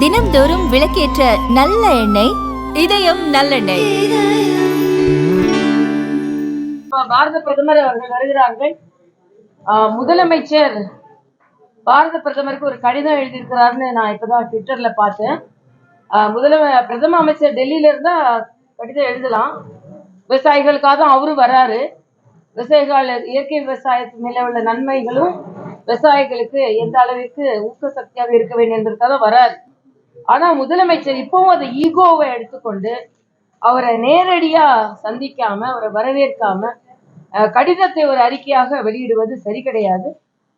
தினம்தோறும் விளக்கேற்ற நல்ல எண்ணெய் இதயம் நல்லெண்ணெய். பாரத பிரதமர் அவர்கள் வருகிறார்கள். ஆஹ் முதலமைச்சர் பாரத பிரதமருக்கு ஒரு கடிதம் எழுதியிருக்கிறாருன்னு நான் இப்பதான் ட்விட்டர்ல பார்த்தேன். முதல முதலம பிரதம அமைச்சர் டெல்லியில இருந்தா கடிதம் எழுதலாம். விவசாயிகளுக்காக தான் அவரும் வராரு. விவசாயிகள் இயற்கை விவசாயத்து மேல உள்ள நன்மைகளும் விவசாயிகளுக்கு எந்த அளவிற்கு ஊக்க சக்தியாக இருக்க வேண்டும் என்பதற்காக வராது. ஆனா முதலமைச்சர் இப்பவும் அதை ஈகோவை எடுத்துக்கொண்டு அவரை நேரடியா சந்திக்காம அவரை வரவேற்காம கடிதத்தை ஒரு அறிக்கையாக வெளியிடுவது சரி கிடையாது.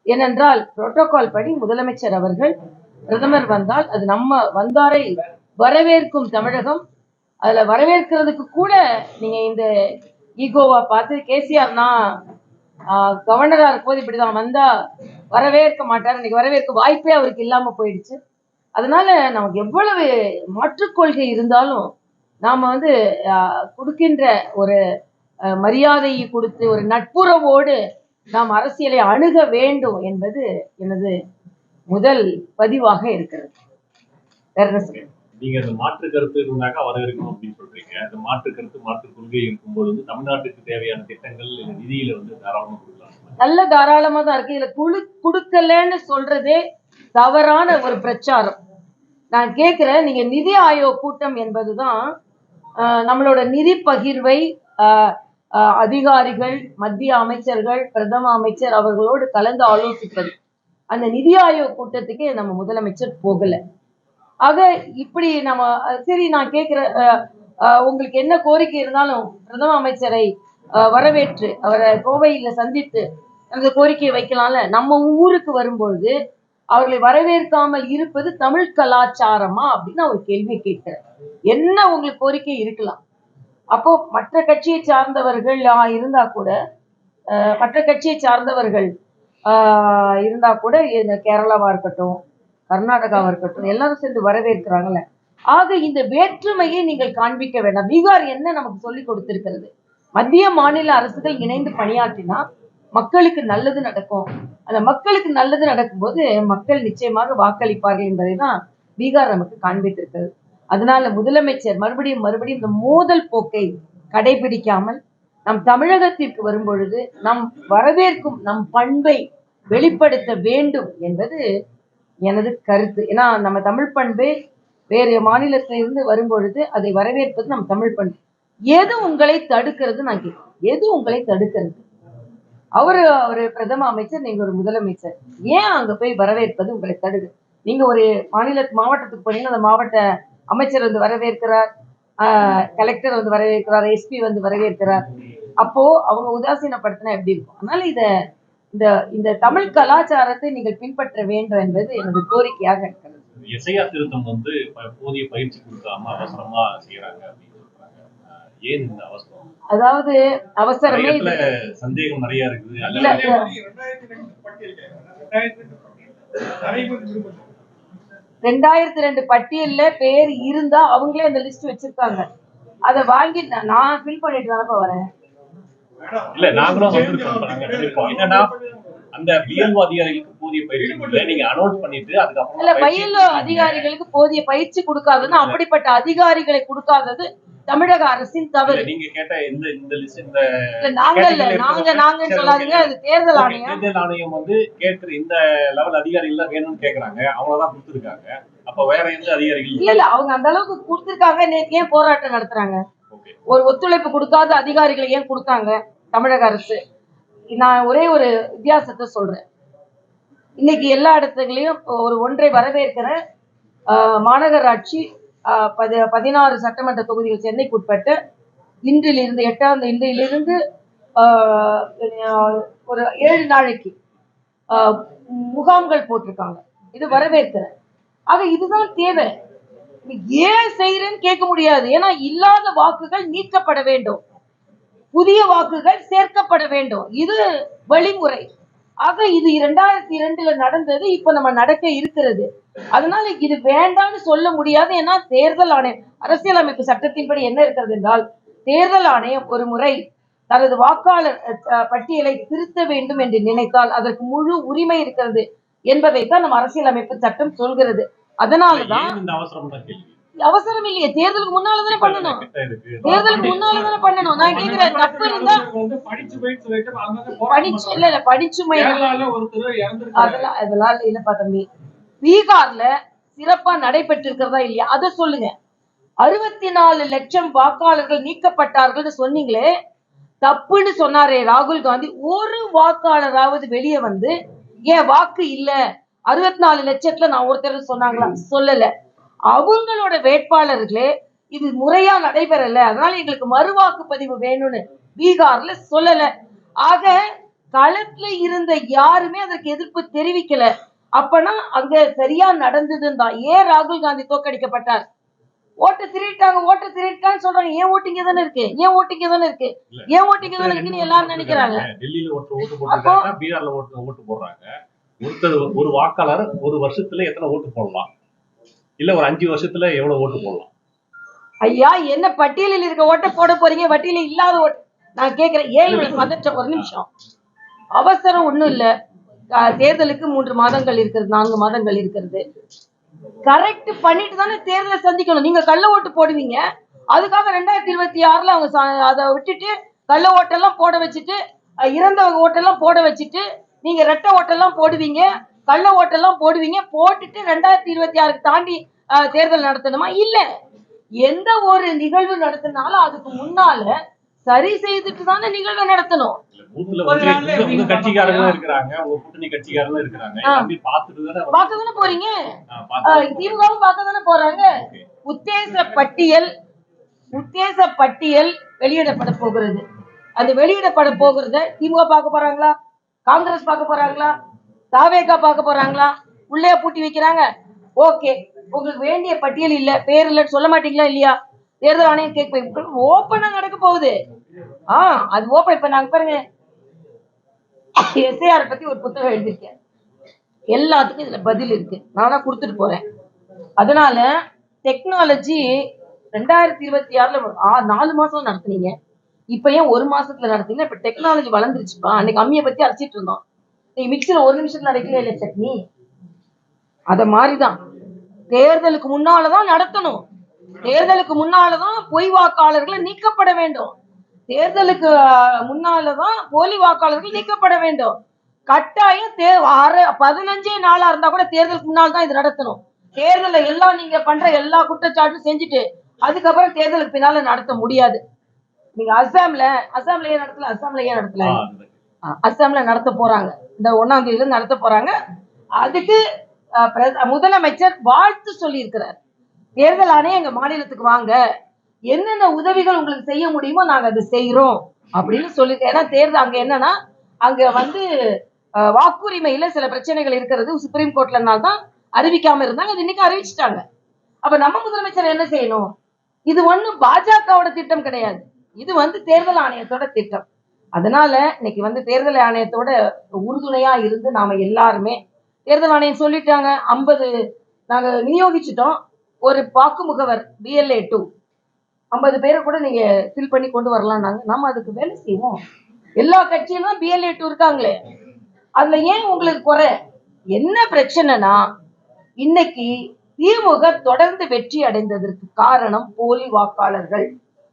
ஏனென்றால் புரோட்டோகால் படி முதலமைச்சர் அவர்கள் பிரதமர் வந்தால் அது நம்ம வந்தாரை வரவேற்கும் தமிழகம். அதுல வரவேற்கிறதுக்கு கூட நீங்க இந்த ஈகோவா பார்த்து கேசிஆர் நான் ஆஹ், கவர்னரா இருக்கும்போது இப்படிதான். வந்தா வரவேற்க மாட்டார். இன்னைக்கு வரவேற்க வாய்ப்பே அவருக்கு இல்லாம போயிடுச்சு. அதனால நமக்கு எவ்வளவு மாற்றுக்கொள்கை இருந்தாலும் நாம வந்து ஆஹ், கொடுக்கின்ற ஒரு மரியாதையை கொடுத்து ஒரு நட்புறவோடு நாம் அரசியலை அணுக வேண்டும் என்பது எனது முதல் பதிவாக இருக்கிறது. வேற என்ன நீங்க அந்த மாற்று கருத்து இருந்தாக்க வரவேற்கணும் அப்படின்னு அந்த மாற்று கருத்து மாற்று கொள்கை இருக்கும்போது வந்து தமிழ்நாட்டுக்கு தேவையான திட்டங்கள் நிதியில வந்து தாராளமா கொடுக்கலாம். நல்ல தாராளமா தான் இருக்கு. இதுல குழு கொடுக்கலன்னு சொல்றதே தவறான ஒரு பிரச்சாரம். நான் கேட்கிறேன் நீங்க நிதி ஆயோக் கூட்டம் என்பதுதான் ஆஹ், நம்மளோட நிதி பகிர்வை ஆஹ், அதிகாரிகள் மத்திய அமைச்சர்கள் பிரதம அமைச்சர் அவர்களோடு கலந்து ஆலோசிப்பது. அந்த நிதி ஆயோக் கூட்டத்துக்கு நம்ம முதலமைச்சர் போகல. ஆக இப்படி நம்ம சரி நான் கேட்கிறேன் அஹ், உங்களுக்கு என்ன கோரிக்கை இருந்தாலும் பிரதம அமைச்சரை வரவேற்று அவரை கோவையில சந்தித்து அந்த கோரிக்கையை வைக்கலாம்ல? நம்ம ஊருக்கு வரும்பொழுது அவர்களை வரவேற்காமல் இருப்பது தமிழ் கலாச்சாரமா அப்படின்னு அவர் கேள்வி கேட்கிறார். என்ன உங்களுக்கு கோரிக்கை இருக்கலாம்? அப்போ மற்ற கட்சியை சார்ந்தவர்கள் இருந்தா கூட மற்ற கட்சியை சார்ந்தவர்கள் இருந்தா கூட கேரளாவா இருக்கட்டும் கர்நாடகாவா இருக்கட்டும் எல்லாரும் சேர்ந்து வரவேற்கிறாங்கல்ல? ஆக இந்த வேற்றுமையை நீங்கள் காண்பிக்க வேண்டாம். பீகார் என்ன நமக்கு சொல்லி கொடுத்திருக்கிறது? மத்திய மாநில அரசுகள் இணைந்து பணியாற்றினா மக்களுக்கு நல்லது நடக்கும். அந்த மக்களுக்கு நல்லது நடக்கும்போது மக்கள் நிச்சயமாக வாக்களிப்பார்கள் என்பதை தான் பீகார் நமக்கு காண்பித்திருக்கிறது. அதனால முதலமைச்சர் மறுபடியும் மறுபடியும் இந்த மோதல் போக்கை கடைபிடிக்காமல் நம் தமிழகத்திற்கு வரும்பொழுது நம் வரவேற்கும் நம் பண்பை வெளிப்படுத்த வேண்டும் என்பது எனது கருத்து. ஏன்னா நம்ம தமிழ் பண்பே வேறு மாநிலத்திலிருந்து வரும்பொழுது அதை வரவேற்பது நம் தமிழ் பண்பு. எது உங்களை தடுக்கிறது நான் கேட்கிறேன். எது உங்களை தடுக்கிறது? அவரு ஒரு பிரதம அமைச்சர் நீங்க ஒரு முதலமைச்சர். ஏன் அங்க போய் வரவேற்பது உங்களை தடுக்கு நீங்க ஒரு மாநில மாவட்டத்துக்கு போனீங்கன்னா அந்த மாவட்ட அமைச்சர் வந்து வரவேற்கிறார் கலெக்டர் வந்து வரவேற்கிறார் எஸ்பி வந்து வரவேற்கிறார். அப்போ அவங்க உதாசீனப்படுத்தினா எப்படி இருக்கும்? அதனால இத இந்த இந்த தமிழ் கலாச்சாரத்தை நீங்கள் பின்பற்ற வேண்டும் என்பது எனது கோரிக்கையாக இருக்கிறது. எஸ்ஐஆர் திருத்தம் வந்து போதிய பயிற்சி கொடுக்காம அவசரமா செய்யறாங்க அப்படின்னு சொல்றாங்க. அஹ் ஏன் இந்த அவசரம்? அதாவது அவசரமே சந்தேகம் நிறைய இருக்குது. இல்ல, அல்ல இல்ல. ரெண்டாயிரத்தி ரெண்டு பட்டியல்ல பேர் இருந்தா அவங்களே அந்த லிஸ்ட் வச்சிருக்காங்க. அதை வாங்கி நான் நான் ஃபில் பண்ணிட்டு தானப்பா வரேன்? இல்ல நாங்களும் என்னன்னா அந்த பிஎல்ஓ அதிகாரிகளுக்கு போதிய பயிற்சி கொடுக்கல நீங்க அனௌன்ஸ் பண்ணிட்டு இல்ல அதுக்கப்புறம் பயில அதிகாரிகளுக்கு போதிய பயிற்சி கொடுக்காததுன்னா அப்படிப்பட்ட அதிகாரிகளை கொடுக்காதது தமிழக அரசின் தவறு. நீங்க கேட்ட இந்த இந்த லிஸ்ட் இந்த இல்ல நாங்க இல்ல நாங்க நாங்கன்னு சொல்லாதீங்க அது தேர்தல் ஆணையம். தேர்தல் ஆணையம் வந்து கேட்கிற இந்த லெவல் அதிகாரிகள் தான் வேணும்னு கேக்குறாங்க. அவங்களதான் கொடுத்துருக்காங்க. அப்ப வேற எந்த அதிகாரிகள் இல்ல? இல்ல அவங்க அந்த அளவுக்கு கொடுத்திருக்காங்க நேத்து ஏன் போராட்டம் நடத்துறாங்க? ஓகே ஒரு ஒத்துழைப்பு கொடுக்காத அதிகாரிகளை ஏன் கொடுத்தாங்க தமிழக அரசு? நான் ஒரே ஒரு வித்தியாசத்தை சொல்றேன். இன்னைக்கு எல்லா இடத்துலையும் ஒரு ஒன்றை வரவேற்கிற மாநகராட்சி பதி பதினாறு சட்டமன்ற தொகுதிகள் சென்னைக்கு உட்பட்ட இன்றிலிருந்து எட்டாம் தேதி இன்றிலிருந்து ஒரு ஏழு நாளைக்கு முகாம்கள் போட்டிருக்காங்க. இது வரவேற்கிறேன். ஆக இதுதான் தேவை. நீ ஏன் செய்யறேன்னு கேட்க முடியாது. ஏன்னா இல்லாத வாக்குகள் நீக்கப்பட வேண்டும். புதிய வாக்குகள் சேர்க்கப்பட வேண்டும். இது வழிமுறை. ஆக இது இரண்டாயிரத்தி இரண்டுல நடந்தது இப்ப நம்ம நடக்க இருக்கிறது. அதனால இது வேண்டாம்னு சொல்ல முடியாது. ஏன்னா தேர்தல் ஆணையம் அரசியலமைப்பு சட்டத்தின்படி என்ன இருக்கிறது என்றால் தேர்தல் ஆணையம் ஒரு முறை தனது வாக்காளர் பட்டியலை திருத்த வேண்டும் என்று நினைத்தால் அதற்கு முழு உரிமை இருக்கிறது என்பதைத்தான் நம்ம அரசியலமைப்பு சட்டம் சொல்கிறது. அதனாலதான் இந்த அவசரம் அவசரம் இல்லையே. தேர்தலுக்கு முன்னாலதானே பண்ணணும். திட்டம் இருக்கு. தேர்தலுக்கு முன்னாலதானே பண்ணணும். நான் கேக்குறேன் தப்பு இருந்தா படிச்சு இல்ல இல்ல படிச்சுமை அதெல்லாம் அதெல்லாம் இல்லப்பா தம்பி. பீகார்ல சிறப்பா நடைபெற்றிருக்கிறதா இல்லையா? அதை சொல்லுங்க. அறுபத்தி நாலு லட்சம் வாக்காளர்கள் நீக்கப்பட்டார்கள்னு சொன்னீங்களே தப்புன்னு சொன்னாரே ராகுல் காந்தி. ஒரு வாக்காளராவது வெளியே வந்து ஏன் வாக்கு இல்ல? அறுபத்தி நாலு லட்சத்துல நான் ஒருத்தர் சொன்னாங்களா? சொல்லல. அவங்களோட வேட்பாளர்களே இது முறையா நடைபெறல. அதனால எங்களுக்கு மறுவாக்குப்பதிவு வேணும்னு பீகார்ல சொல்லல. ஆக களத்துல இருந்த யாருமே அதற்கு எதிர்ப்பு தெரிவிக்கல. அப்பனா அங்க சரியா நடந்ததுன்னு தான். ஏன் ராகுல் காந்தி தோக்கடிக்கப்பட்டார் ஓட்டு திருட்டாங்க ஓட்டு திருட்டான்னு சொல்றாங்க. ஏன் ஓட்டிங்க தானே இருக்கு? ஏன் ஓட்டிங்க தானே இருக்கு? ஏன் ஓட்டிங்க தானே இருக்குன்னு எல்லாரும் நினைக்கிறாங்க. டெல்லியில ஓட்டு போட்டிருக்காங்க பீகார்ல ஓட்டு ஓட்டு போடுறாங்க. ஒருத்தர் ஒரு வாக்காளர் ஒரு வருஷத்துல எத்தனை ஓட்டு போடலாம்? இல்ல ஒரு அஞ்சு வருஷத்துல எவ்வளவு ஓட்டு போடலாம்? ஐயா என்ன பட்டியலில் இருக்க ஓட்ட போட போறீங்க? பட்டியலில் இல்லாத ஓட்டு நான் கேக்குறேன். ஏன் இவ்வளவு பதற்றம் ஒரு நிமிஷம். அவசரம் ஒண்ணும் இல்ல. தேர்தலுக்கு மூன்று மாதங்கள் இருக்கிறது நான்கு மாதங்கள் இருக்கிறது. கரெக்ட் பண்ணிட்டு தானே தேர்தலை சந்திக்கணும். நீங்க கள்ள ஓட்டு போடுவீங்க. அதுக்காக ரெண்டாயிரத்தி இருபத்தி ஆறுல அவங்க அதை விட்டுட்டு கள்ள ஓட்டெல்லாம் போட வச்சுட்டு இறந்தவங்க ஓட்டெல்லாம் போட வச்சுட்டு நீங்க ரெட்டை ஓட்டெல்லாம் போடுவீங்க. கள்ள ஓட்டெல்லாம் போடுவீங்க. போட்டுட்டு ரெண்டாயிரத்தி இருபத்தி ஆறுக்கு தாண்டி தேர்தல் நடத்தணுமா? இல்ல. எந்த ஒரு நிகழ்வு நடத்தினாலும் அதுக்கு முன்னால சரி செய்துட்டு தானே நிகழ்வு நடத்தணும். போறீங்க? பார்த்து- திமுகவும் பார்க்க தானே போறாங்க. உத்தேச பட்டியல் உத்தேச பட்டியல் வெளியிடப்பட போகிறது. அந்த வெளியிடப்பட போகிறத திமுக பார்க்க போறாங்களா? காங்கிரஸ் பார்க்க போறாங்களா? தாவேகா பார்க்க போறாங்களா? உள்ளே பூட்டி வைக்கிறாங்க. ஓகே. உங்களுக்கு வேண்டிய பட்டியல் இல்ல. பேர் இல்லைன்னு சொல்ல மாட்டீங்களா இல்லையா? தேர்தல் ஆணையம் கேட்க ஓப்பனா நடக்க போகுது. ஆ அது ஓப்பன் இப்ப நாங்க பாருங்க. எஸ்ஏஆர் பத்தி ஒரு புத்தகம் எழுதியிருக்கேன். எல்லாத்துக்கும் இதுல பதில் இருக்கு. நானா கொடுத்துட்டு போறேன். அதனால டெக்னாலஜி ரெண்டாயிரத்தி இருபத்தி ஆறுல நாலு மாசம் நடத்துனீங்க. இப்ப ஏன் ஒரு மாசத்துல நடத்தீங்கன்னா இப்ப டெக்னாலஜி வளர்ந்துருச்சுப்பா. அன்னைக்கு அம்மியை பத்தி அரைச்சிட்டு இருந்தோம். நீ மிக்சில ஒரு நிமிஷத்துல அரைக்கல இல்ல சட்னி? அத மாதிரிதான். தேர்தலுக்கு முன்னாலதான் நடத்தணும். தேர்தலுக்கு முன்னாலதான் பொய் வாக்காளர்கள் நீக்கப்பட வேண்டும். தேர்தலுக்கு அஹ், முன்னாலதான் போலி வாக்காளர்கள் நீக்கப்பட வேண்டும். கட்டாயம் தே அரை பதினஞ்சே நாளா இருந்தா கூட தேர்தலுக்கு முன்னால் தான் இது நடத்தணும். தேர்தல எல்லாம் நீங்க பண்ற எல்லா குற்றச்சாட்டும் செஞ்சுட்டு அதுக்கப்புறம் தேர்தலுக்கு பின்னால நடத்த முடியாது. நீங்க அசாம்ல அஸ்ஸாம்ல ஏன் நடத்தல? அஸ்ஸாம்ல ஏன் நடத்தல? அஸ்ஸாம்ல நடத்த போறாங்க. இந்த ஒன்னாம் தேதியில நடத்த போறாங்க. அதுக்கு பிரத- முதலமைச்சர் வாழ்த்து சொல்லி இருக்கிறார் தேர்தல் ஆணையம் எங்க மாநிலத்துக்கு வாங்க. என்னென்ன உதவிகள் உங்களுக்கு செய்ய முடியுமோ நாங்க அதை செய்யறோம் அப்படின்னு சொல்லியிருக்கேன். ஏன்னா தேர்தல் அங்க என்னன்னா அங்க வந்து அஹ், வாக்குரிமையில சில பிரச்சனைகள் இருக்கிறது. சுப்ரீம் கோர்ட்லனால தான் அறிவிக்காம இருந்தாங்க. அது இன்னைக்கு அறிவிச்சிட்டாங்க. அப்ப நம்ம முதலமைச்சர் என்ன செய்யணும்? இது ஒண்ணும் பாஜகவோட திட்டம் கிடையாது. இது வந்து தேர்தல் ஆணையத்தோட திட்டம். அதனால இன்னைக்கு வந்து தேர்தல் ஆணையத்தோட உறுதுணையா இருந்து நாம எல்லாருமே தேர்தல் ஆணையம் சொல்லிட்டாங்க. ஐம்பது நாங்க விநியோகிச்சிட்டோம். ஒரு பாக்கு முகவர் பிஎல்ஏ டூ ஐம்பது பேரை கூட நீங்க ஃபில் பண்ணி கொண்டு வரலாம்னாங்க. நம்ம அதுக்கு வேலை செய்வோம். எல்லா கட்சியிலும் தான் பிஎல்ஏ டூ இருக்காங்களே. அதுல ஏன் உங்களுக்கு குறை? என்ன பிரச்சனைனா இன்னைக்கு திமுக தொடர்ந்து வெற்றி அடைந்ததற்கு காரணம் போலி வாக்காளர்கள்.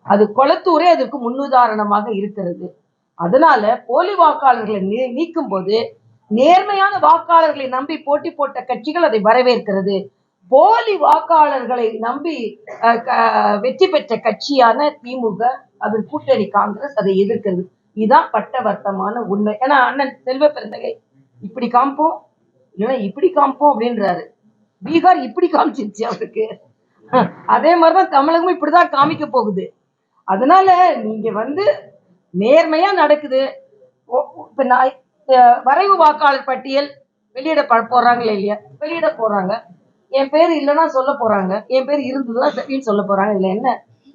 அது கொளத்தூரே அதற்கு முன்னுதாரணமாக இருக்கிறது. அதனால போலி வாக்காளர்களை நீ- நீக்கும் போது நேர்மையான வாக்காளர்களை நம்பி போட்டி போட்ட கட்சிகள் அதை வரவேற்கிறது. போலி வாக்காளர்களை நம்பி அஹ், க- வெற்றி பெற்ற கட்சியான திமுக அதன் கூட்டணி காங்கிரஸ் அதை எதிர்க்கிறது. இதுதான் பட்டவர்த்தமான உண்மை. ஏன்னா அண்ணன் செல்வ பிறந்தகை இப்படி காமிப்போம் இல்லைன்னா இப்படி காமிப்போம் அப்படின்றாரு. பீகார் இப்படி காமிச்சிருச்சு அவருக்கு. அதே மாதிரிதான் தமிழகமும் இப்படிதான் காமிக்க போகுது. அதனால நீங்க வந்து நேர்மையா நடக்குது. இப்ப நான் வரைவு வாக்காளர் பட்டியல் வெளியிட போறாங்களே இல்லையா? வெளியிட போறாங்க என் பேர் இல்லைன்னா சொல்ல போறாங்க. என் பேர் இருந்ததுன்னா சரின்னு சொல்ல போறாங்க. இதுல என்ன?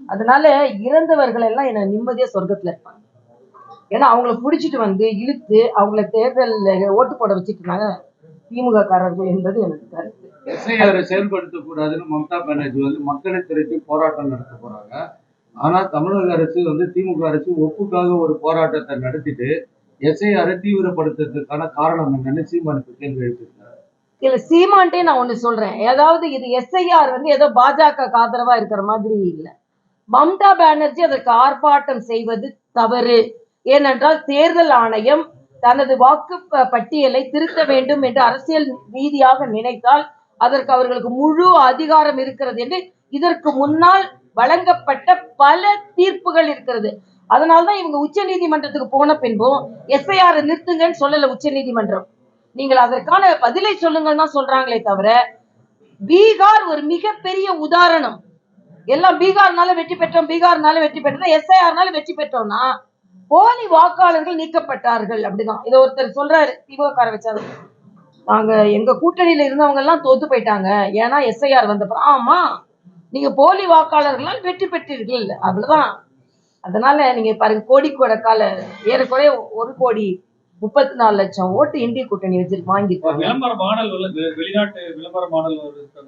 அதனால இறந்தவர்கள் எல்லாம் என்ன நிம்மதியா சொர்க்கத்துல இருப்பாங்க. ஏன்னா அவங்கள பிடிச்சிட்டு வந்து இழுத்து அவங்கள தேர்தலில் ஓட்டு போட வச்சுட்டு இருந்தாங்க திமுக காரர்கள் என்பது எனக்கு கருத்து. எஸ்ஐஆரை செயல்படுத்தக்கூடாதுன்னு மம்தா பானர்ஜி வந்து மக்களை திரட்டி போராட்டம் நடத்த போறாங்க. ஆனா தமிழக அரசு வந்து திமுக அரசு ஒப்புக்காக ஒரு போராட்டத்தை நடத்திட்டு எஸ்ஐஆரை தீவிரப்படுத்துறதுக்கான காரணம் என்னன்னு சீமானுக்கு கேள்வி எழுப்பியிருக்காரு. இல்ல சீமான்ட்டே நான் ஒண்ணு சொல்றேன். ஏதாவது இது எஸ்ஐஆர் வந்து ஏதோ பாஜக ஆதரவா இருக்கிற மாதிரி இல்ல. மம்தா பானர்ஜி அதற்கு ஆர்ப்பாட்டம் செய்வது தவறு. ஏனென்றால் தேர்தல் ஆணையம் தனது வாக்கு பட்டியலை திருத்த வேண்டும் என்று அரசியல் ரீதியாக நினைத்தால் அதற்கு அவர்களுக்கு முழு அதிகாரம் இருக்கிறது என்று இதற்கு முன்னால் வழங்கப்பட்ட பல தீர்ப்புகள் இருக்கிறது. அதனால்தான் இவங்க உச்ச நீதிமன்றத்துக்கு போன பின்பும் எஸ்ஐஆர் நிறுத்துங்கன்னு சொல்லல உச்ச நீதிமன்றம் நீங்கள் அதற்கான பதிலை சொல்லுங்கன்னு தான் சொல்றாங்களே தவிர பீகார் ஒரு மிகப்பெரிய உதாரணம். எல்லாம் பீகார்னால வெற்றி பெற்றோம் பீகார்னால வெற்றி பெற்றோம் எஸ்ஐஆர்னால வெற்றி பெற்றோம்னா போலி வாக்காளர்கள் நீக்கப்பட்டார்கள் அப்படிதான். இதை ஒருத்தர் சொல்றாரு திமுகக்கார வச்சாரு. நாங்க எங்க கூட்டணியில இருந்தவங்க எல்லாம் தோத்து போயிட்டாங்க. ஏன்னா எஸ்ஐஆர் வந்தப்ப ஆமா நீங்க போலி வாக்காளர்களால் வெற்றி பெற்றீர்கள். அவ்வளவுதான். அதனால நீங்க பாருங்க கோடி கொடக்கால ஏறக்குறைய ஒரு கோடி முப்பத்தி நாலு லட்சம் ஓட்டு இந்திய கூட்டணி வச்சிருக்கு வாங்கிருக்காங்க விளம்பர மாடல் வெளிநாட்டு விளம்பர மாடல்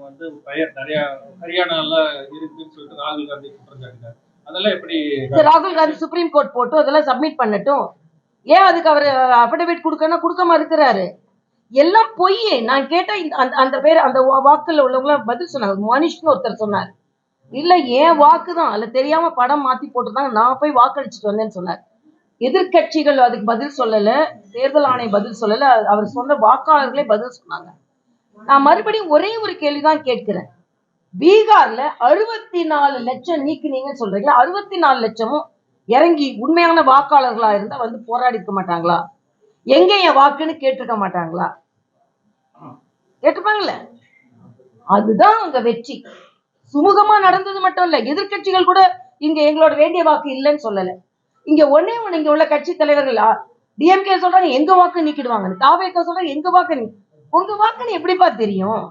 வந்து பெயர் நிறைய ஹரியானால இருக்குன்னு சொல்லிட்டு ராகுல் காந்தி அதெல்லாம் எப்படி ராகுல் காந்தி சுப்ரீம் கோர்ட் போட்டு அதெல்லாம் சப்மிட் பண்ணட்டும். ஏன் அதுக்கு அவர் அஃபிடவிட் கொடுக்கணும் கொடுக்காம இருக்கிறாரு? எல்லாம் பொய்யே. நான் கேட்ட இந்த அந்த அந்த பேர் அந்த வாக்குல உள்ளவங்கள பதில் சொன்னாங்க. மனிஷ்னு ஒருத்தர் சொன்னார். இல்ல ஏன் வாக்கு தான் அதுல தெரியாம படம் மாத்தி போட்டுருந்தாங்க. நான் போய் வாக்களிச்சுட்டு வந்தேன்னு சொன்னார். எதிர்க்கட்சிகள் அதுக்கு பதில் சொல்லல. தேர்தல் ஆணையம் பதில் சொல்லல. அவர் சொன்ன வாக்காளர்களே பதில் சொன்னாங்க. நான் மறுபடியும் ஒரே ஒரு கேள்விதான் கேட்கிறேன். பீகார்ல அறுபத்தி நாலு லட்சம் நீக்குனீங்கன்னு சொல்றீங்களா? அறுபத்தி நாலு லட்சமும் இறங்கி உண்மையான வாக்காளர்களா இருந்தா வந்து போராடி இருக்க மாட்டாங்களா? எங்க என் வாக்குன்னு கேட்டிருக்க மாட்டாங்களா? கேட்டுப்பாங்கல்ல அதுதான் அங்க வெற்றி. சுமூகமா நடந்தது மட்டும் இல்ல எதிர்க்கட்சிகள் கூட இங்க எங்களோட வேண்டிய வாக்கு இல்லைன்னு சொல்லல. இங்க ஒண்ணே ஒண்ணு இங்க உள்ள கட்சி தலைவர்கள் டிஎம்கே சொல்றாங்க எங்க வாக்கு நீக்கிடுவாங்க தாவேக்கா சொல்றாங்க எங்க வாக்கு நீ உங்க வாக்குன்னு எப்படிப்பா தெரியும்?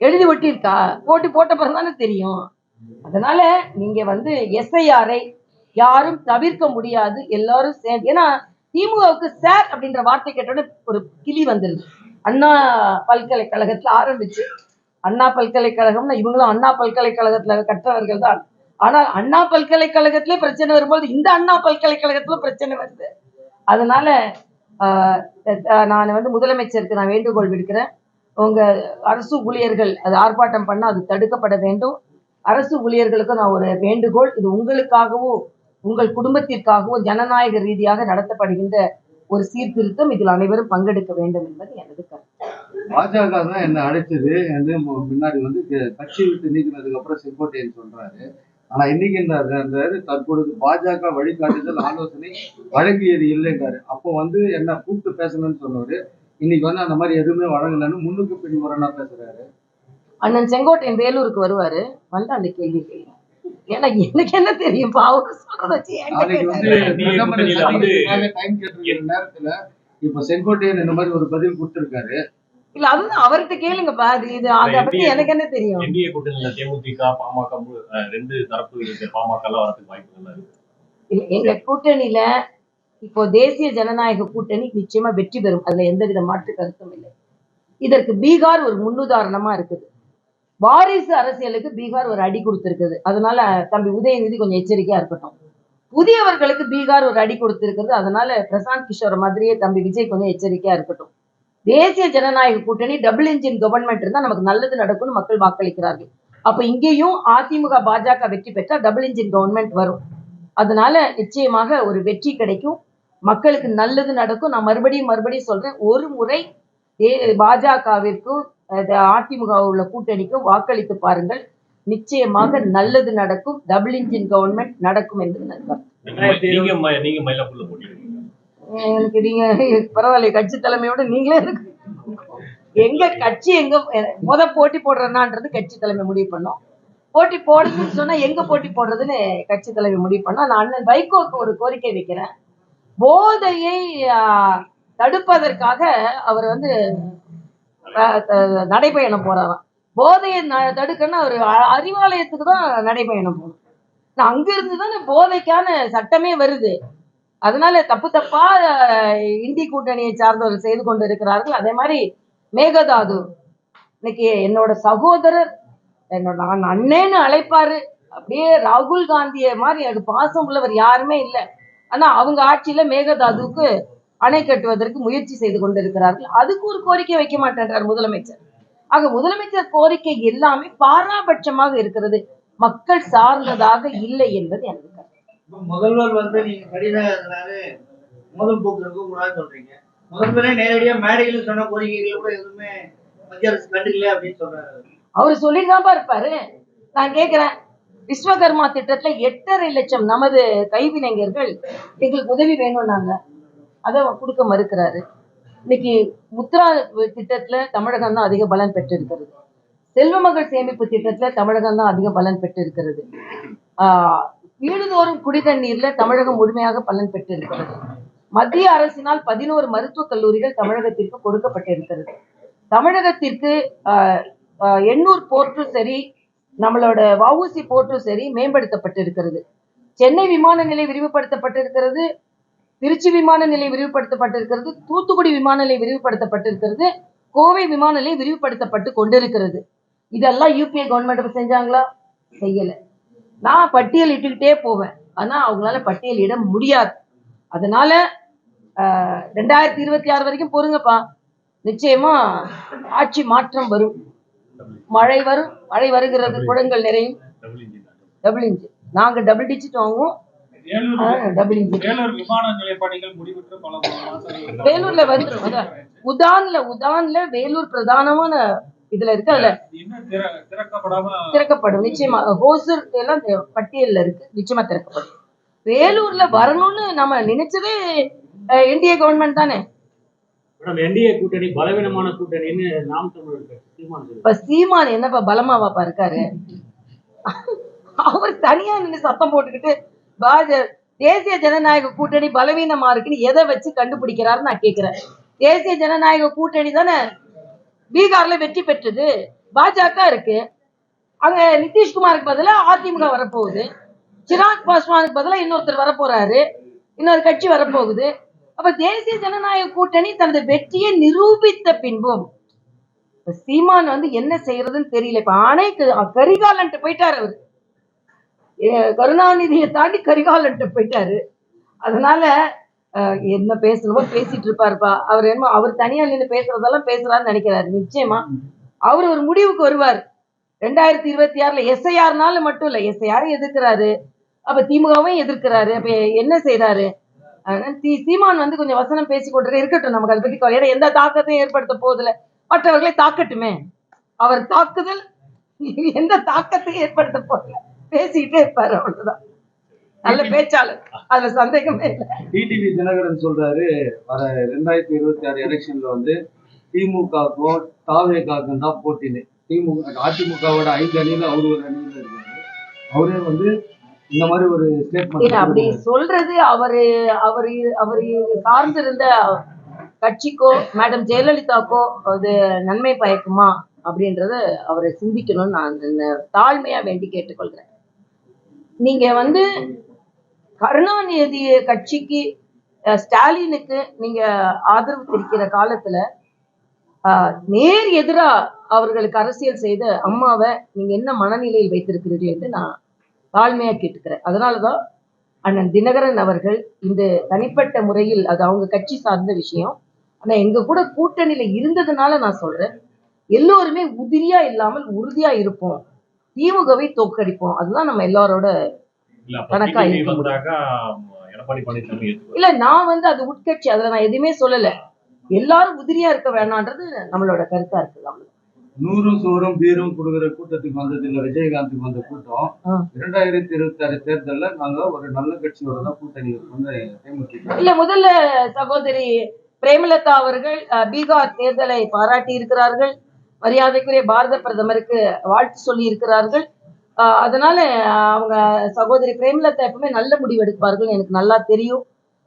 எழுதி ஒட்டியிருக்கா? போட்டு போட்ட பிறகு தானே தெரியும். அதனால நீங்க வந்து எஸ்ஐஆரை யாரும் தவிர்க்க முடியாது எல்லாரும் சேர்ந்து ஏன்னா திமுகவுக்கு சார் அப்படின்ற வார்த்தை கேட்டோட ஒரு கிளி வந்துருது. அண்ணா பல்கலைக்கழகத்துல ஆரம்பிச்சு அண்ணா பல்கலைக்கழகம்னா இவங்களும் அண்ணா பல்கலைக்கழகத்துல கற்றவர்கள் தான். ஆனால் அண்ணா பல்கலைக்கழகத்திலே பிரச்சனை வரும்போது இந்த அண்ணா பல்கலைக்கழகத்துல பிரச்சனை வருது. அதனால நான் வந்து முதலமைச்சருக்கு நான் வேண்டுகோள் விடுக்கிறேன். உங்க அரசு ஊழியர்கள் அது ஆர்ப்பாட்டம் பண்ண அது தடுக்கப்பட வேண்டும். அரசு ஊழியர்களுக்கு நான் ஒரு வேண்டுகோள் இது உங்களுக்காகவும் உங்கள் குடும்பத்திற்காகவோ ஜனநாயக ரீதியாக நடத்தப்படுகின்ற ஒரு சீர்திருத்தம் இதில் அனைவரும் பங்கெடுக்க வேண்டும் என்பது எனது கருத்து. பாஜக தான் என்ன அழைச்சது என்று முன்னாடி வந்து கட்சி விட்டு நீக்கினதுக்கு அப்புறம் செங்கோட்டையன் சொல்றாரு. ஆனா இன்னைக்கு அந்த தற்பொழுது பாஜக வழிகாட்டுதல் ஆலோசனை வழங்கியது இல்லைன்றாரு. அப்போ வந்து என்ன கூப்பிட்டு பேசணும்னு சொன்னவரு இன்னைக்கு வந்து அந்த மாதிரி எதுவுமே வழங்கலன்னு முன்னுக்கு பின் முரணா பேசுறாரு. அண்ணன் செங்கோட்டையன் வேலூருக்கு வருவாரு. வந்து அந்த கேள்வி கேளுங்க. ஏன்னா எனக்கு என்ன தெரியும்? பாவம் சொல்றத நேரத்துல இப்ப செங்கோட்டையன் இந்த மாதிரி ஒரு பதில் கொடுத்திருக்காரு. இல்ல அதுதான் அவர்கிட்ட கேளுங்கப்பா. அது இது அதை பத்தி எனக்கு என்ன தெரியும்? என்டிஏ கூட்டணியில தேமுதிக பாமக ரெண்டு தரப்பு இருக்க பாமக எல்லாம் வரதுக்கு வாய்ப்பு இல்ல, எங்க கூட்டணியில இப்போ தேசிய ஜனநாயக கூட்டணி நிச்சயமா வெற்றி பெறும். அதுல எந்தவித மாற்று கருத்தும் இல்லை. இதற்கு பீகார் ஒரு முன்னுதாரணமா இருக்குது. வாரிசு அரசியலுக்கு பீகார் ஒரு அடி கொடுத்திருக்குது. அதனால தம்பி உதயநிதி கொஞ்சம் எச்சரிக்கையா இருக்கட்டும். புதியவர்களுக்கு பீகார் ஒரு அடி கொடுத்திருக்கிறது அதனால பிரசாந்த் கிஷோர் மாதிரியே தம்பி விஜய் கொஞ்சம் எச்சரிக்கையா இருக்கட்டும். தேசிய ஜனநாயக கூட்டணி டபுள் இன்ஜின் கவர்மெண்ட் இருந்தா நமக்கு நல்லது நடக்கும்னு மக்கள் வாக்களிக்கிறார்கள். அப்ப இங்கேயும் அதிமுக பாஜக வெற்றி பெற்றால் டபுள் இன்ஜின் கவர்மெண்ட் வரும். அதனால நிச்சயமாக ஒரு வெற்றி கிடைக்கும். மக்களுக்கு நல்லது நடக்கும். நான் மறுபடியும் மறுபடியும் சொல்றேன். ஒரு முறை பாஜகவிற்கும் அதிமுக உள்ள கூட்டணிக்கும் வாக்களித்து பாருங்கள். நிச்சயமாக நல்லது நடக்கும். டபுள் இன்ஜின் கவர்மெண்ட் நடக்கும் போட்டிருக்கீங்க. எனக்கு நீங்க பரவாயில்ல கட்சி தலைமையோட நீங்களே இருக்கு. எங்க கட்சி எங்க முத போட்டி போடுறேன்னான்றது கட்சி தலைமை முடிவு பண்ணோம். போட்டி போடுறதுன்னு சொன்னா எங்க போட்டி போடுறதுன்னு கட்சி தலைமை முடிவு பண்ணோம். நான் அண்ணன் வைகோக்கு ஒரு கோரிக்கை வைக்கிறேன். போதையை தடுப்பதற்காக அவர் வந்து நடைபயணம் போறாராம் போதையை தடுக்கன்னு அவர் அறிவாலயத்துக்கு தான் நடைபயணம் போகணும். அங்கிருந்து அங்க தானே போதைக்கான சட்டமே வருது. அதனால தப்பு தப்பா இந்தி கூட்டணியை சார்ந்தவர் செய்து கொண்டு இருக்கிறார்கள் அதே மாதிரி மேகதாது இன்னைக்கு என்னோட சகோதரர் என்னோட நான் அண்ணேன்னு அழைப்பாரு. அப்படியே ராகுல் காந்திய மாதிரி அது பாசம் உள்ளவர் யாருமே இல்லை. ஆனா அவங்க ஆட்சியில மேகதாதுவுக்கு அணை கட்டுவதற்கு முயற்சி செய்து கொண்டிருக்கிறார்கள். அதுக்கு ஒரு கோரிக்கை வைக்க மாட்டேன்றார் முதலமைச்சர். ஆக முதலமைச்சர் கோரிக்கை எல்லாமே பாராபட்சமாக இருக்கிறது. மக்கள் சார்ந்ததாக இல்லை என்பது எனக்கு கருத்து. முதல்வர் வந்து நீங்க கடிதத்தினால முதல் போக்குறதுக்கு கூடாது சொல்றீங்க. முதல்வரே நேரடியா மேடையில சொன்ன கோரிக்கைகள் கூட எதுவுமே மத்திய அரசு கண்டுக்கல அப்படின்னு சொல்றாரு அவர். சொல்லிட்டு இருப்பாரு. நான் கேக்குறேன். விஸ்வகர்மா திட்டத்துல எட்டரை லட்சம் நமது கைவினைஞர்கள் எங்களுக்கு உதவி வேணும்னாங்க. அதை கொடுக்க மறுக்கிறாரு. இன்னைக்கு முத்ரா திட்டத்துல தமிழகம் தான் அதிக பலன் பெற்றிருக்கிறது. செல்வமகள் சேமிப்பு திட்டத்துல தமிழகம் தான் அதிக பலன் பெற்றிருக்கிறது. ஆஹ் வீடுதோறும் குடிதண்ணீர்ல தமிழகம் முழுமையாக பலன் பெற்றிருக்கிறது. மத்திய அரசினால் பதினோரு மருத்துவக் கல்லூரிகள் தமிழகத்திற்கு கொடுக்கப்பட்டிருக்கிறது. தமிழகத்திற்கு ஆஹ் எண்ணூர் போர்ட்டும் சரி நம்மளோட வவுசி போர்ட்டும் சரி மேம்படுத்தப்பட்டிருக்கிறது. சென்னை விமான நிலை விரிவுபடுத்தப்பட்டிருக்கிறது. திருச்சி விமான நிலையம் விரிவுபடுத்தப்பட்டிருக்கிறது. தூத்துக்குடி விமான நிலையம் விரிவுபடுத்தப்பட்டிருக்கிறது. கோவை விமான நிலையம் விரிவுபடுத்தப்பட்டு கொண்டிருக்கிறது. இதெல்லாம் யூபிஏ கவர்மெண்ட் செஞ்சாங்களா? செய்யல. நான் பட்டியல் இட்டுக்கிட்டே போவேன். ஆனா அவங்களால பட்டியலிட முடியாது. அதனால ரெண்டாயிரத்தி இருபத்தி ஆறு வரைக்கும் பொறுங்கப்பா. நிச்சயமா ஆட்சி மாற்றம் வரும். மழை வரும். மழை வருகிறது. குடங்கள் நிறையும். டபுள் இன்ஜின் தான். டபுள் இன்ஜின் நாங்க டபுள் டிஜிட் வாங்குவோம். வேலூர்ல உதான்ல உதான்ல வேலூர் பிரதானமான இதுல இருக்கு அதுல திறக்கப்படாம நிச்சயமா. ஹோசூர் எல்லாம் பட்டியல்ல இருக்கு நிச்சயமா திறக்கப்படும். வேலூர்ல வரணும்னு நம்ம நினைச்சதே என்டிஏ கவர்மெண்ட் தானே? என்டிஏ கூட்டணி பலவீனமான கூட்டணின்னு நாம் தமிழர் கட்சி சீமான் சொல்லுது. இப்ப சீமான் என்னப்பா பலமாவாப்பா இருக்காரு? அவர் தனியா நின்று சத்தம் போட்டுக்கிட்டு பாஜ தேசிய ஜனநாயக கூட்டணி பலவீனமா இருக்குன்னு எதை வச்சு கண்டுபிடிக்கிறாருன்னு நான் கேட்கிறேன் தேசிய ஜனநாயக கூட்டணி தானே பீகார்ல வெற்றி பெற்றது. பாஜக இருக்கு. அங்க நிதிஷ்குமாருக்கு பதிலாக அதிமுக வரப்போகுது. சிராக் பாஸ்வானுக்கு பதிலாக இன்னொருத்தர் வரப்போறாரு. இன்னொரு கட்சி வரப்போகுது. அப்ப தேசிய ஜனநாயக கூட்டணி தனது வெற்றியை நிரூபித்த பின்பும் சீமான் வந்து என்ன செய்யறதுன்னு தெரியல. இப்ப ஆணைக்கு கரிகாலன்ட்டு போயிட்டாரு அவரு. கருணாநிதியை தாண்டி கரிகாலன்ட்டு போயிட்டாரு. அதனால அஹ், என்ன பேசணுமோ பேசிட்டு இருப்பாருப்பா. அவர் என்ன அவர் தனியா நின்று பேசுறதெல்லாம் பேசுறாருன்னு நினைக்கிறாரு. நிச்சயமா. அவர் ஒரு முடிவுக்கு வருவார். ரெண்டாயிரத்தி இருபத்தி ஆறுல எஸ்ஐஆர்னால மட்டும் இல்ல எஸ்ஐஆர் எதிர்க்கிறாரு. அப்ப திமுகவும் எதிர்க்கிறாரு. அப்ப என்ன செய்யறாரு அதனால தி- சீமான் வந்து கொஞ்சம் வசனம் பேசி கொண்டு இருக்கட்டும் நமக்கு அதை பத்தி ஏன்னா எந்த தாக்கத்தையும் ஏற்படுத்த போதில்ல மற்றவர்களை தாக்கட்டுமே. அவர் தாக்குதல் எந்த தாக்கத்தையும் ஏற்படுத்த போதில்லை பேசிக்கிட்டே இருப்பாரு அவ்வளவுதான். நல்ல பேச்சாளர். அதுல சந்தேகமே இல்லை. டிடிவி தினகரன் சொல்றாரு வர ரெண்டாயிரத்தி இருபத்தி ஆறு எலெக்ஷன்ல வந்து திமுகவுக்கும் தாவேகாவுக்கும் தான் போட்டின்னு. திமுக அதிமுகவோட ஐந்து அணியில அவரு ஒரு அணியில இருக்காரு. அவரே வந்து இந்த மாதிரி ஒரு இல்ல அப்படி ஸ்டேட்மெண்ட் சொல்றது அவரு அவரு அவரு சார்ந்திருந்த கட்சிக்கோ மேடம் ஜெயலலிதாக்கோ அது நன்மை பயக்குமா அப்படின்றத அவரை சிந்திக்கணும்னு நான் தாழ்மையா வேண்டி கேட்டுக்கொள்கிறேன் நீங்க வந்து கருணாநிதி கட்சிக்கு ஸ்டாலினுக்கு நீங்க ஆதரவு தெரிக்கிற காலத்துல ஆஹ், நேர் எதிரா அவர்களுக்கு அரசியல் செய்த அம்மாவை நீங்க என்ன மனநிலையில் வைத்திருக்கிறீர்கள் என்று நான் தாழ்மையா கேட்டுக்கிறேன். அதனாலதான் அண்ணன் தினகரன் அவர்கள் இந்த தனிப்பட்ட முறையில் அது அவங்க கட்சி சார்ந்த விஷயம். ஆனா எங்க கூட கூட்டணியில இருந்ததுனால நான் சொல்றேன். எல்லோருமே உதிரியா இல்லாமல் உறுதியா இருப்போம். திமுகவை தோற்கடிப்போம். அதுதான் நம்ம எல்லாரோட கணக்கா இல்ல நான் வந்து அது உட்கட்சி அதுல நான் எதுவுமே சொல்லல. எல்லாரும் உதிரியா இருக்க வேணான்றது நம்மளோட கருத்தா இருக்கு. நூறும் சோறும் பீரும் கொடுக்குற கூட்டத்துக்கு வந்தது இல்ல விஜயகாந்துக்கு வந்த கூட்டம். இரண்டாயிரத்தி இருபத்தி ஆறு தேர்தல்ல நாங்க ஒரு நல்ல கட்சியோட தான் கூட்டணி வந்து இல்ல முதல்ல சகோதரி பிரேமலதா அவர்கள் பீகார் தேர்தலை பாராட்டி இருக்கிறார்கள். மரியாதைக்குரிய பாரத பிரதமருக்கு வாழ்த்து சொல்லி இருக்கிறார்கள். அதனால அவங்க சகோதரி பிரேமலதா எப்பவுமே நல்ல முடிவு எடுப்பார்கள் எனக்கு நல்லா தெரியும்.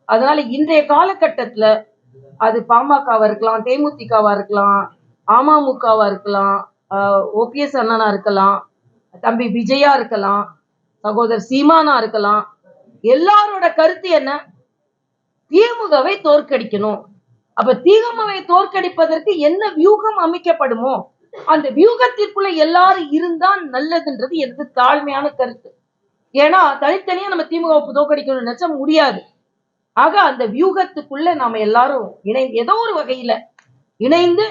அதனால இன்றைய காலகட்டத்துல அது பாமகவா இருக்கலாம் தேமுதிகவா இருக்கலாம் அமமுகவா இருக்கலாம் ஓபிஎஸ் அண்ணனா இருக்கலாம் தம்பி விஜயா இருக்கலாம் சகோதரர் சீமானா இருக்கலாம். எல்லாரோட கருத்து என்ன? திமுகவை தோற்கடிக்கணும். அப்ப தீகமவை தோற்கடிப்பதற்கு என்ன வியூகம் அமைக்கப்படுமோ அந்த வியூகத்திற்குள்ள எல்லாரும் இருந்தா நல்லதுன்றது எனது தாழ்மையான கருத்து. ஏன்னா தனித்தனியா நம்ம திமுகவை தோற்கடிக்கணும்னு நினைச்சா முடியாது. ஆக அந்த வியூகத்துக்குள்ள நாம எல்லாரும் இணை ஏதோ ஒரு வகையில இணைந்து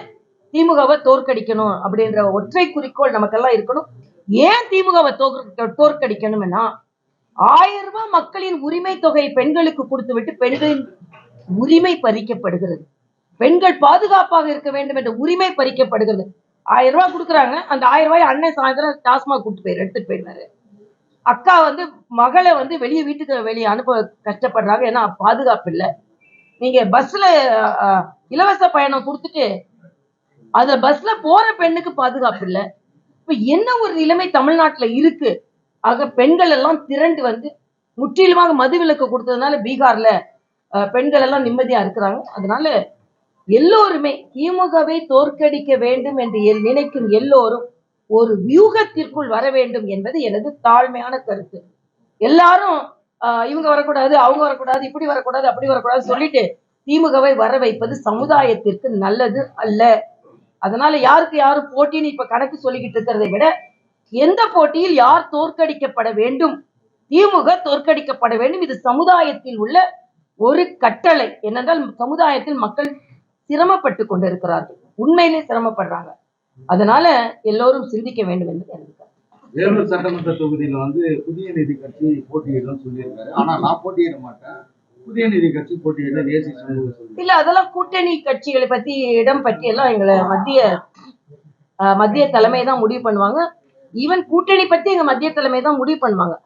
திமுகவை தோற்கடிக்கணும் அப்படின்ற ஒற்றை குறிக்கோள் நமக்கெல்லாம் இருக்கணும். ஏன் திமுகவை தோற்க தோற்கடிக்கணும்னா ஆயிரம் ரூபாய் மக்களின் உரிமை தொகை பெண்களுக்கு கொடுத்து விட்டு பெண்களின் உரிமை பறிக்கப்படுகிறது. பெண்கள் பாதுகாப்பாக இருக்க வேண்டும் என்ற உரிமை பறிக்கப்படுகிறது. ஆயிரம் ரூபாய் கொடுக்குறாங்க. அந்த ஆயிரம் ரூபாய் அண்ணன் சாயந்தரம் டாஸ்மாக் கூட்டு போயிரு எடுத்துட்டு போயிருந்தாரு அக்கா வந்து மகளை வந்து வெளியே வீட்டுக்கு வெளியே அனுப்ப கஷ்டப்படுறாங்க. ஏன்னா பாதுகாப்பு இல்லை. நீங்க பஸ்ல இலவச பயணம் கொடுத்துட்டு அந்த பஸ்ல போற பெண்ணுக்கு பாதுகாப்பு இல்லை. இப்ப என்ன ஒரு நிலைமை தமிழ்நாட்டுல இருக்கு? ஆக பெண்கள் எல்லாம் திரண்டு வந்து முற்றிலுமாக மதுவிலக்கு கொடுத்ததுனால பீகார்ல பெண்கள் எல்லாம் நிம்மதியா இருக்கிறாங்க. அதனால எல்லோருமே திமுகவை தோற்கடிக்க வேண்டும் என்று நினைக்கும் எல்லோரும் ஒரு வியூகத்திற்குள் வர வேண்டும் என்பது எனது தாழ்மையான கருத்து. எல்லாரும் ஆஹ், இவங்க வரக்கூடாது அவங்க வரக்கூடாது இப்படி வரக்கூடாது அப்படி வரக்கூடாது சொல்லிட்டு திமுகவை வர வைப்பது சமுதாயத்திற்கு நல்லது அல்ல. அதனால யாருக்கு யாரு போட்டின்னு இப்ப கணக்கு சொல்லிக்கிட்டு இருக்கிறதை விட எந்த போட்டியில் யார் தோற்கடிக்கப்பட வேண்டும்? திமுக தோற்கடிக்கப்பட வேண்டும். இது சமுதாயத்தில் உள்ள ஒரு கட்டளை. என்னென்றால் சமுதாயத்தில் மக்கள் சிரமப்பட்டு கொண்டிருக்கிறார்கள். உண்மையிலே சிரமப்படுறாங்க. அதனால எல்லோரும் சிந்திக்க வேண்டும் என்று எனக்கு. வேலூர் சட்டமன்ற தொகுதியில வந்து புதிய நீதி கட்சி போட்டியிடும் சொல்லியிருக்காரு. ஆனா நான் போட்டியிட மாட்டேன். புதிய நீதி கட்சி போட்டியிட சொல்லி இல்ல அதெல்லாம் கூட்டணி கட்சிகளை பத்தி இடம் பற்றி எல்லாம் எங்களை மத்திய மத்திய தலைமை தான் முடிவு பண்ணுவாங்க. ஈவன் கூட்டணி பத்தி எங்க மத்திய தலைமை தான் முடிவு பண்ணுவாங்க.